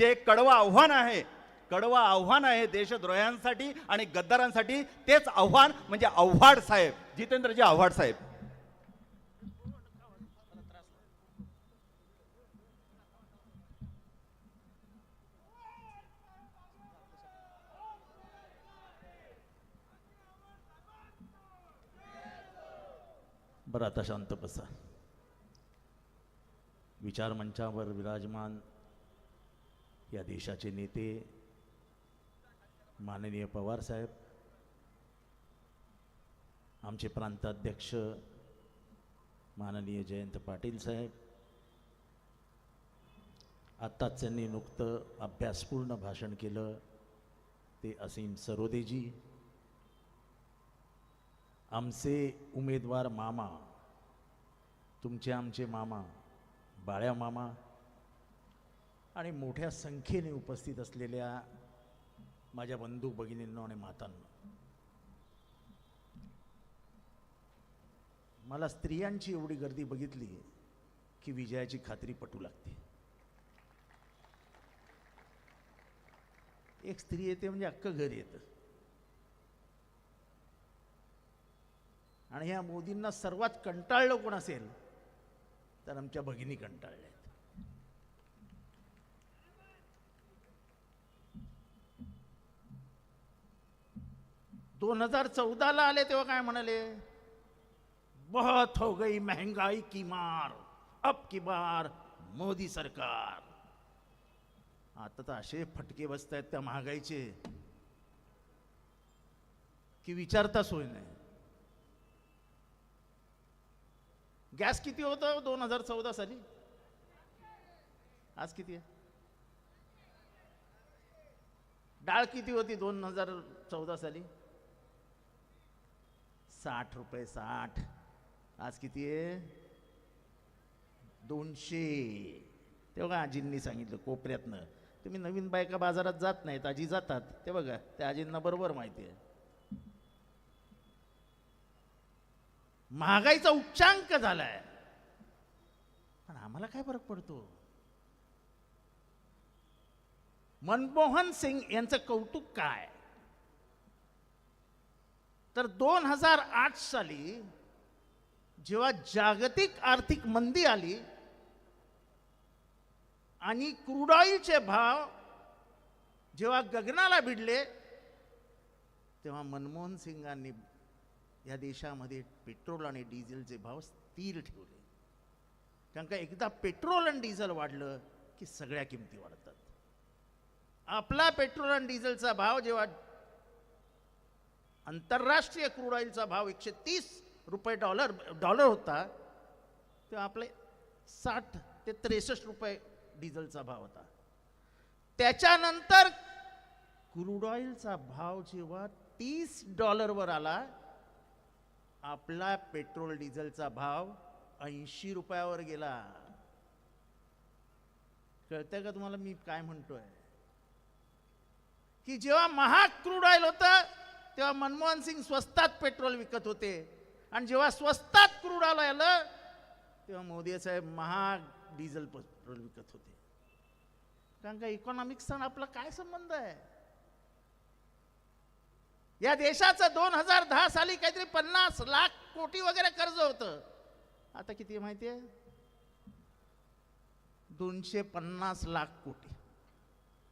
ते एक कडवं आव्हान आहे. कडवं आव्हान आहे देशद्रोह्यांसाठी आणि गद्दारांसाठी. तेच आव्हान म्हणजे आव्हाड साहेब जितेंद्रजी आव्हाड साहेब. बरं आता शांत बसा. विचारमंचावर विराजमान या देशाचे नेते माननीय पवार साहेब आमचे प्रांताध्यक्ष माननीय जयंत पाटील साहेब आत्ताच त्यांनी नुकतं अभ्यासपूर्ण भाषण केलं ते असीम सरोदेजी आमचे उमेदवार मामा तुमचे आमचे मामा बाळ्या मामा आणि मोठ्या संख्येने उपस्थित असलेल्या माझ्या बंधू भगिनींनो आणि मातांनो मला स्त्रियांची एवढी गर्दी बघितली की विजयाची खात्री पटू लागते. एक स्त्री येते म्हणजे अख्खं घर येतं. आणि ह्या मोदींना सर्वात कंटाळलं कोण असेल तर आमच्या भगिनी कंटाळल्या आहेत दोन हजार चौदाला आले तेव्हा काय म्हणाले? बहुत हो गई महंगाई की मार अब की बार मोदी सरकार. आता तर असे फटके बसत आहेत त्या महागाईचे की विचारता सोय नाही गॅस किती होतं? दोन हजार चौदा साली? आज किती आहे? डाळ किती होती दोन हजार चौदा साली? साठ रुपये साठ. आज किती आहे? दोनशे. तेव्हा आजींनी सांगितलं कोपऱ्यातनं. तुम्ही नवीन बायका बाजारात जात नाहीत आजी जातात. ते बघा त्या आजींना बरोबर माहिती आहे. महागाईचा उच्चांक झालाय. पण आम्हाला काय फरक पडतो? मनमोहन सिंग यांचं कौतुक काय? तर दोन हजार आठ साली जेव्हा जागतिक आर्थिक मंदी आली आणि क्रूड ऑइलचे भाव जेव्हा गगनाला भिडले तेव्हा मनमोहन सिंगांनी या देशामध्ये पेट्रोल आणि डिझेलचे भाव स्थिर ठेवले. कारण का एकदा पेट्रोल आणि डिझेल वाढलं की सगळ्या किमती वाढतात. आपला पेट्रोल आणि डिझेलचा भाव जेव्हा आंतरराष्ट्रीय क्रूड ऑइलचा भाव एकशे तीस रुपये डॉलर डॉलर होता तेव्हा आपले साठ ते त्रेसष्ट रुपये डिझेलचा भाव होता. त्याच्यानंतर क्रूड ऑइलचा भाव जेव्हा तीस डॉलरवर आला आपला पेट्रोल डिझेलचा भाव ऐंशी रुपयावर गेला. कळतंय का तुम्हाला मी काय म्हणतोय? की जेव्हा महाग क्रूड ऑइल होतं तेव्हा मनमोहन सिंग स्वस्तात पेट्रोल विकत होते. आणि जेव्हा स्वस्तात क्रूड आलं आलं तेव्हा मोदी साहेब महाग डिझेल पेट्रोल विकत होते. कारण का इकॉनॉमिक्सचा आपला काय संबंध आहे? या देशाचं दोन हजार दहा साली काहीतरी पन्नास लाख कोटी वगैरे कर्ज होतं. आता किती माहिती आहे? दोनशे पन्नास लाख कोटी.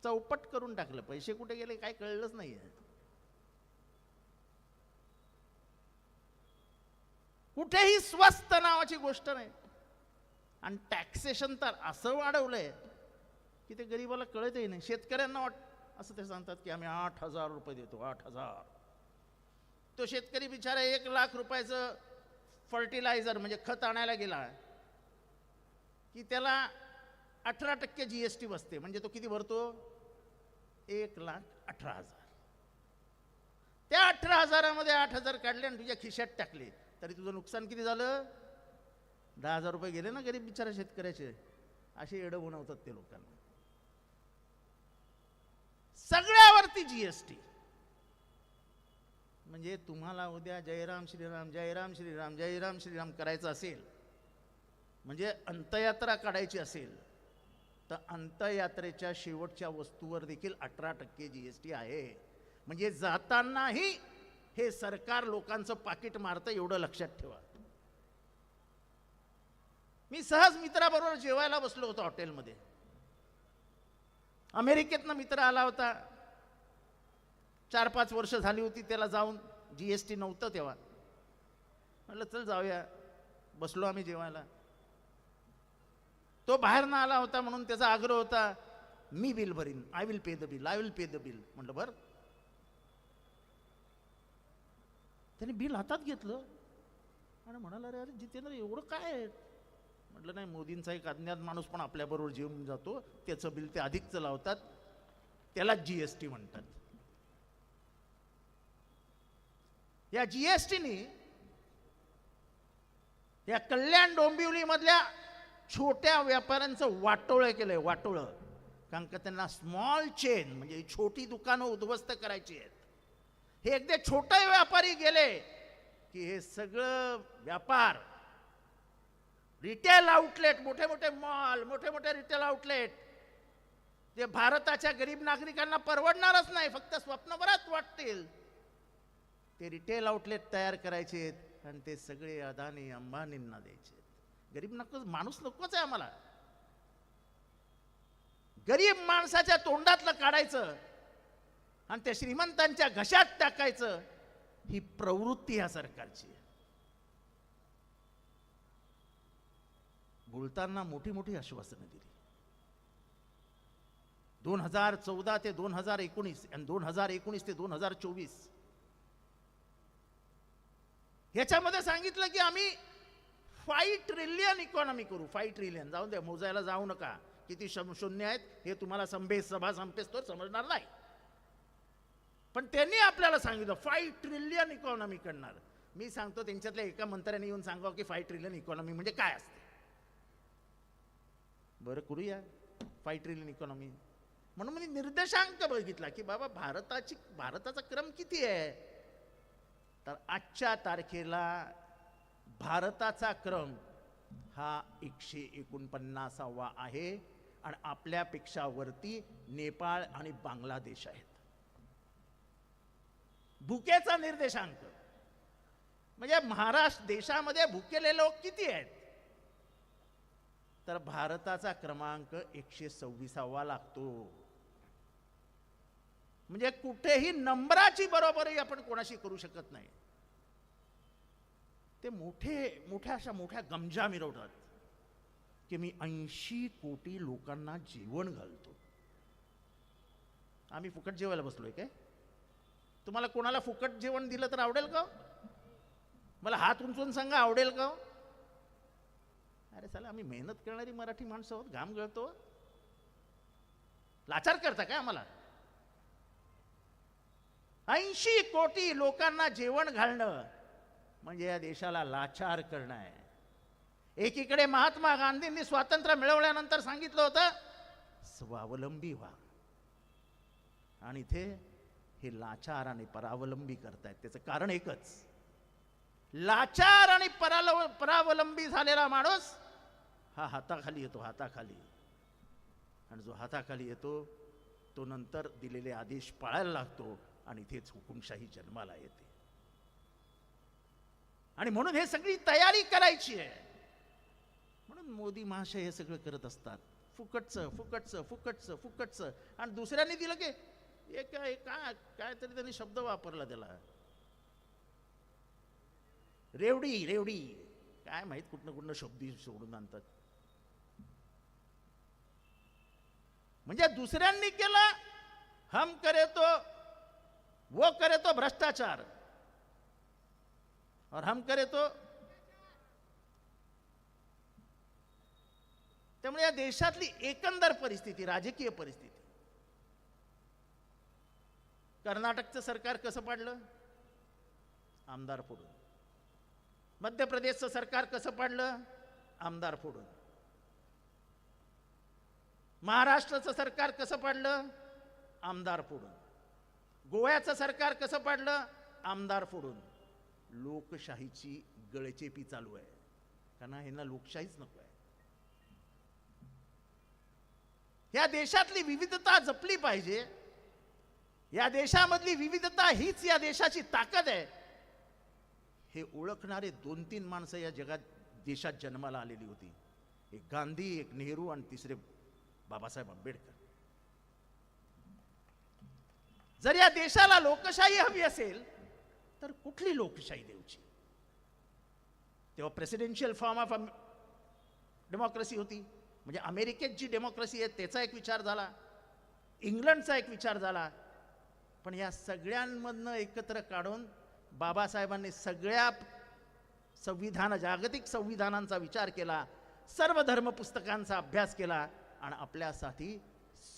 चौपट करून टाकलं. पैसे कुठे गेले काय कळलंच नाही कुठेही स्वस्त नावाची गोष्ट नाही. आणि टॅक्सेशन तर असं वाढवलंय की ते गरीबाला कळतही नाही. शेतकऱ्यांना वाट असं ते सांगतात की आम्ही आठ हजार रुपये देतो आठ हजार. तो शेतकरी बिचारा एक लाख रुपयाचं फर्टिलायझर म्हणजे खत आणायला गेला की त्याला अठरा टक्के जी एस टी बसते. म्हणजे तो किती भरतो? एक लाख अठरा हजार. त्या अठरा हजारामध्ये आठ हजार काढले आणि तुझ्या खिशात टाकले. तरी तुझं नुकसान किती झालं? दहा हजार रुपये गेले ना गरीब बिचारा शेतकऱ्याचे. असे एडं बनवतात ते लोकांना. सगळ्यावरती जीएसटी म्हणजे तुम्हाला उद्या जयराम श्रीराम जयराम श्रीराम जयराम श्रीराम करायचं असेल म्हणजे अंतयात्रा काढायची असेल तर अंतयात्रेच्या शेवटच्या वस्तूवर देखील अठरा टक्के जी एस टी आहे. म्हणजे जातानाही हे सरकार लोकांचं पाकिट मारतं एवढं लक्षात ठेवा. मी सहज मित्राबरोबर जेवायला बसलो होतो हॉटेलमध्ये. अमेरिकेतनं मित्र आला होता. चार पाच वर्ष झाली होती त्याला जाऊन. जी एस टी नव्हतं तेव्हा. म्हटलं चल जाऊया. बसलो आम्ही जेवायला. तो बाहेर ना आला होता म्हणून त्याचा आग्रह होता मी bill भरीन. I will pay the bill. I will pay the bill. म्हटलं बरं. त्याने बिल हातात घेतलं. आणि म्हणाला अरे अरे जितेंद्र एवढं काय आहे? म्हटलं नाही मोदींचा एक अज्ञात माणूस पण आपल्याबरोबर जेवून जातो. त्याचं बिल ते अधिकचं लावतात. त्यालाच जी एस टी म्हणतात. या जी एस टीने या कल्याण डोंबिवलीमधल्या छोट्या व्यापाऱ्यांचं वाटोळं केलंय वाटोळं. कारण का त्यांना स्मॉल चेन म्हणजे छोटी दुकानं उद्ध्वस्त करायची आहेत. हे एकदा छोटे व्यापारी गेले की हे सगळं व्यापार रिटेल आउटलेट मोठे मोठे मॉल मोठे मोठे रिटेल आउटलेट ते भारताच्या गरीब नागरिकांना परवडणारच नाही फक्त स्वप्नभरात वाटतील. ते रिटेल आउटलेट तयार करायचे आणि ते सगळे अदानी अंबानींना द्यायचे गरीब नको माणूस नकोच आहे आम्हाला. गरीब माणसाच्या तोंडातलं काढायचं. आणि त्या श्रीमंतांच्या घशात टाकायचं ही प्रवृत्ती ह्या सरकारची आहे. बोलताना मोठी मोठी आश्वासनं दिली. दोन हजार चौदा ते दोन हजार एकोणीस आणि दोन हजार एकोणीस ते दोन हजार चोवीस. ह्याच्यामध्ये सांगितलं की आम्ही फाय ट्रिलियन इकॉनॉमी करू. फाय ट्रिलियन जाऊन द्या मोजायला जाऊ नका. किती शून्य आहेत हे तुम्हाला संभेस सभा संपेस तर समजणार नाही. पण त्यांनी आपल्याला सांगितलं फाय ट्रिलियन इकॉनॉमी करणार. मी सांगतो त्यांच्यातल्या एका मंत्र्याने येऊन सांगावं की फाय ट्रिलियन इकॉनॉमी म्हणजे काय असते? बरं करूया. फाय ट्रिलियन इकॉनॉमी म्हणून मी निर्देशांक बघितला की बाबा भारताची भारताचा क्रम किती आहे? तर आजच्या तारखेला भारताचा क्रम हा एकशे एकोणपन्नासावा आहे. आणि आपल्यापेक्षा वरती नेपाळ आणि बांगलादेश आहेत. भुकेचा निर्देशांक. म्हणजे महाराष्ट्र देशामध्ये भुकेले लोक किती आहेत? तर भारताचा क्रमांक एकशे सव्वीसावा लागतो. म्हणजे कुठेही नंबराची बरोबरी आपण कोणाशी करू शकत नाही. ते मोठे मोठ्या अशा मोठ्या गमजा मिरवतात की मी ऐंशी कोटी लोकांना जेवण घालतो. आम्ही फुकट जेवायला बसलोय काय? तुम्हाला कोणाला फुकट जेवण दिलं तर आवडेल का हो? मला हात उंचून सांगा आवडेल का हो? अरे चला आम्ही मेहनत करणारी मराठी माणसं आहोत घाम गळतो. लाचार करता काय आम्हाला? ऐंशी कोटी लोकांना जेवण घालणं म्हणजे या देशाला लाचार करणं आहे. एकीकडे महात्मा गांधींनी स्वातंत्र्य मिळवल्यानंतर सांगितलं होतं स्वावलंबी व्हा. आणि इथे हे लाचार आणि परावलंबी करतायत. त्याचं कारण एकच. लाचार आणि परालव परावलंबी झालेला माणूस हा हाताखाली येतो हाताखाली. आणि जो हाताखाली येतो तो नंतर दिलेले आदेश पाळायला लागतो आणि इथेच हुकुमशाही जन्माला येते. आणि म्हणून हे सगळी तयारी करायची आहे. म्हणून मोदी महाशय हे सगळं करत असतात. फुकटचं फुकटचं फुकटचं फुकटचं. आणि दुसऱ्यांनी दिलं की एक काय काय तरी त्यांनी शब्द वापरला त्याला. रेवडी रेवडी. काय माहीत कुठनं कुठनं शब्दी सोडून आणतात. म्हणजे दुसऱ्यांनी केलं हम करे तो वो करे तो भ्रष्टाचार. और हम करे तो त्यामुळे या देशातली एकंदर परिस्थिती राजकीय परिस्थिती कर्नाटकचं सरकार कसं पाडलं? आमदार फोडून. मध्य प्रदेशचं सरकार कसं पाडलं? आमदार फोडून. महाराष्ट्राचं सरकार कसं पाडलं? आमदार फोडून. गोव्याचं सरकार कसं पाडलं? आमदार फोडून. लोकशाहीची गळचेपी चालू आहे. कारण ह्यांना लोकशाहीच नको आहे. ह्या देशातली विविधता जपली पाहिजे. या देशामधली विविधता हीच या देशाची ताकद आहे. हे ओळखणारे दोन तीन माणसं या जगात देशात जन्माला आलेली होती. एक गांधी एक नेहरू आणि तिसरे बाबासाहेब आंबेडकर. जर या देशाला लोकशाही हवी असेल तर कुठली लोकशाही देऊची तेव्हा प्रेसिडेन्शियल फॉर्म ऑफ डेमोक्रेसी होती. म्हणजे अमेरिकेत जी डेमोक्रेसी आहे त्याचा एक विचार झाला. इंग्लंडचा एक विचार झाला. पण या सगळ्यांमधनं एकत्र काढून बाबासाहेबांनी सगळ्या संविधान जागतिक संविधानांचा विचार केला सर्व धर्म पुस्तकांचा अभ्यास केला आणि आपल्यासाठी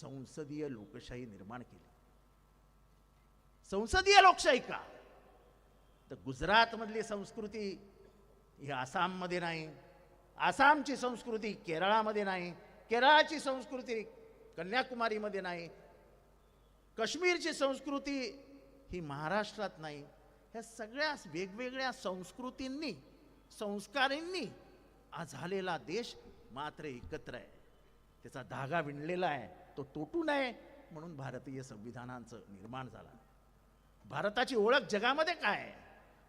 संसदीय लोकशाही निर्माण केली. संसदीय लोकशाही का तर गुजरातमधली संस्कृती ही आसाममध्ये नाही आसामची संस्कृती केरळामध्ये नाही केरळाची संस्कृती कन्याकुमारीमध्ये नाही काश्मीरची संस्कृती ही महाराष्ट्रात नाही. ह्या सगळ्या वेगवेगळ्या संस्कृतींनी संस्कारांनी झालेला देश मात्र एकत्र आहे. त्याचा धागा विणलेला आहे तो तुटू नये म्हणून भारतीय संविधानांचं निर्माण झालं. भारताची ओळख जगामध्ये काय आहे?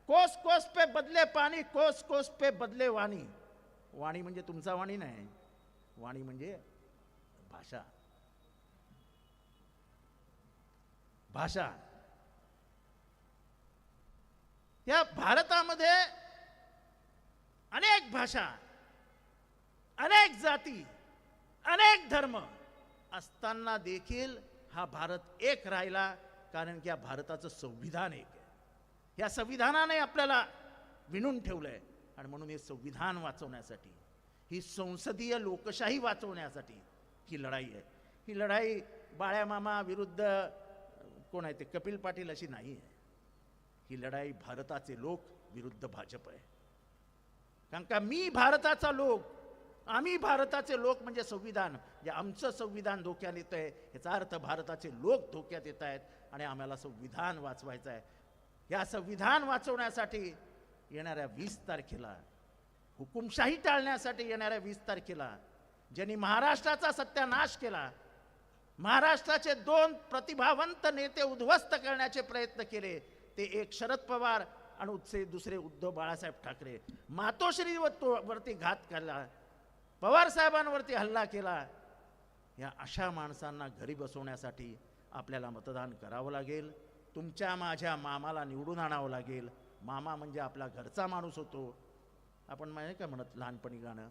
कोस कोस पे बदले पाणी कोस कोस पे बदले वाणी. वाणी म्हणजे तुमचा वाणी नाही वाणी म्हणजे भाषा. भाषा. या भारतामध्ये अनेक भाषा अनेक जाती अनेक धर्म असताना देखील हा भारत एक राहिला कारण की या भारताचं संविधान एक आहे. या संविधानाने आपल्याला विणून ठेवलंय आणि म्हणून हे संविधान वाचवण्यासाठी ही संसदीय लोकशाही वाचवण्यासाठी ही लढाई आहे. ही लढाई बाळ्यामामा विरुद्ध कोण आहे ते? कपिल पाटील अशी नाही आहे. ही लढाई भारताचे लोक विरुद्ध भाजप आहे. कारण का मी भारताचा लोक आम्ही भारताचे लोक म्हणजे संविधान. जे आमचं संविधान धोक्यात येत आहे याचा अर्थ भारताचे लोक धोक्यात येत आहेत आणि आम्हाला संविधान वाचवायचं आहे. या संविधान वाचवण्यासाठी येणाऱ्या वीस तारखेला हुकुमशाही टाळण्यासाठी येणाऱ्या वीस तारखेला ज्यांनी महाराष्ट्राचा सत्यानाश केला महाराष्ट्राचे दोन प्रतिभावंत नेते उद्ध्वस्त करण्याचे प्रयत्न केले. ते एक शरद पवार आणि उत्से दुसरे उद्धव बाळासाहेब ठाकरे. मातोश्री वरती घात केला पवार साहेबांवरती हल्ला केला. या अशा माणसांना घरी बसवण्यासाठी आपल्याला मतदान करावं लागेल. तुमच्या माझ्या मामाला निवडून आणावं लागेल. मामा म्हणजे आपला घरचा माणूस होतो. आपण माहिती का म्हणत लहानपणी गाणं?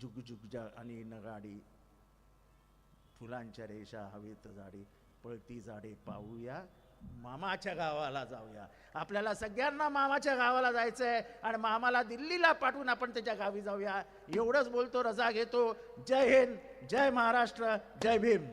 जुग जुग जा आणि नगाडी. फुलांच्या रेषा हवेत झाडे पळती झाडे पाहूया. मामाच्या गावाला जाऊया. आपल्याला सगळ्यांना मामाच्या गावाला जायचं आहे आणि मामाला दिल्लीला पाठवून आपण त्याच्या गावी जाऊया. एवढंच बोलतो रजा घेतो. जय हिंद जय महाराष्ट्र जय भीम.